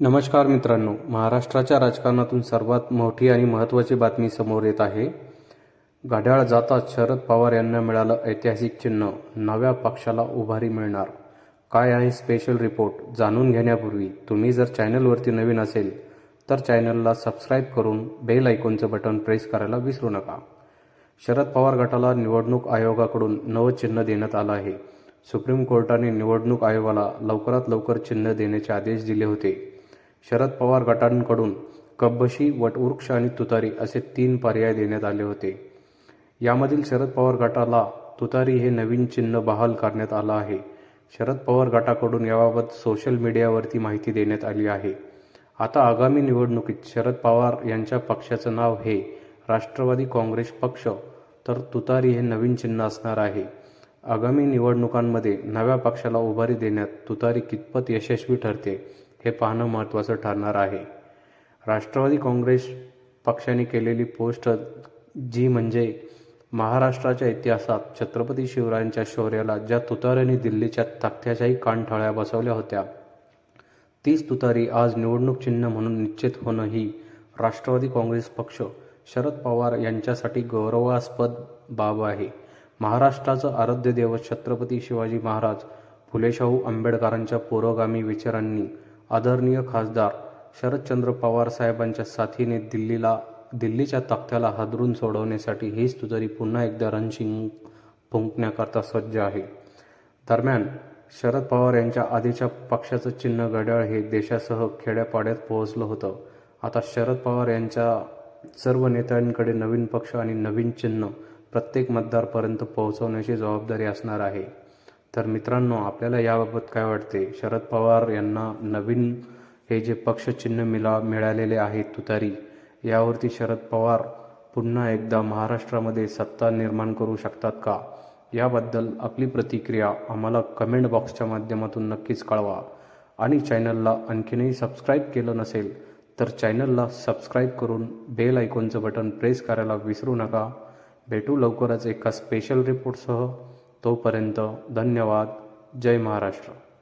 नमस्कार मित्रांनो महाराष्ट्राच्या राजकारणातून सर्वात मोठी आणि महत्त्वाची बातमी समोर येत आहे. घड्याळ जाताच शरद पवार यांना मिळालं ऐतिहासिक चिन्ह. नव्या पक्षाला उभारी मिळणार. काय आहे स्पेशल रिपोर्ट जाणून घेण्यापूर्वी तुम्ही जर चॅनलवरती नवीन असेल तर चॅनलला सबस्क्राईब करून बेल आयकॉनचं बटन प्रेस करायला विसरू नका. शरद पवार गटाला निवडणूक आयोगाकडून नवं चिन्ह देण्यात आलं आहे. सुप्रीम कोर्टाने निवडणूक आयोगाला लवकरात लवकर चिन्ह देण्याचे आदेश दिले होते. शरद पवार गटांकडून कब्बशी वटवृक्ष आणि तुतारी असे तीन पर्याय देण्यात आले होते. यामधील शरद पवार गटाला तुतारी हे नवीन चिन्ह बहाल करण्यात आलं आहे. शरद पवार गटाकडून याबाबत सोशल मीडियावरती माहिती देण्यात आली आहे. आता आगामी निवडणुकीत शरद पवार यांच्या पक्षाचं नाव हे राष्ट्रवादी काँग्रेस पक्ष तर तुतारी हे नवीन चिन्ह असणार आहे. आगामी निवडणुकांमध्ये नव्या पक्षाला उभारी देण्यात तुतारी कितपत यशस्वी ठरते हे पाहणं महत्त्वाचं ठरणार आहे. राष्ट्रवादी काँग्रेस पक्षाने केलेली पोस्ट जी म्हणजे महाराष्ट्राच्या इतिहासात छत्रपती शिवरायांच्या शौर्याला ज्या तुताऱ्यांनी दिल्लीच्या तख्त्याच्याही कानठळ्या बसवल्या होत्या तीच तुतारी आज निवडणूक चिन्ह म्हणून निश्चित होणं ही राष्ट्रवादी काँग्रेस पक्ष शरद पवार यांच्यासाठी गौरवास्पद बाब आहे. महाराष्ट्राचं आराध्य दैवत छत्रपती शिवाजी महाराज फुलेशाहू आंबेडकरांच्या पुरोगामी विचारांनी आदरणीय खासदार शरदचंद्र पवार साहेबांच्या साथीने दिल्लीला दिल्लीच्या तख्त्याला हादरून सोडवण्यासाठी हीच तुझरी पुन्हा एकदा रणशिंग फुंकण्याकरता सज्ज आहे. दरम्यान शरद पवार यांच्या आधीच्या पक्षाचं चिन्ह घड्याळ हे देशासह खेड्यापाड्यात पोहोचलं होतं. आता शरद पवार यांच्या सर्व नेत्यांकडे नवीन पक्ष आणि नवीन चिन्ह प्रत्येक मतदारपर्यंत पोहोचवण्याची जबाबदारी असणार आहे. तर मित्रांनो आपल्याला याबाबत काय वाटते? शरद पवार यांना नवीन हे जे पक्षचिन्ह मिला मिळालेले आहे तुतारी यावरती शरद पवार पुन्हा एकदा महाराष्ट्रामध्ये सत्ता निर्माण करू शकतात का? याबद्दल आपली प्रतिक्रिया आम्हाला कमेंट बॉक्सच्या माध्यमातून नक्कीच कळवा. आणि चॅनलला आणखीनही सबस्क्राईब केलं नसेल तर चॅनलला सबस्क्राईब करून बेल आयकॉनचं बटन प्रेस करायला विसरू नका. भेटू लवकरच एका स्पेशल रिपोर्टसह तोपर्यंत धन्यवाद. जय महाराष्ट्र.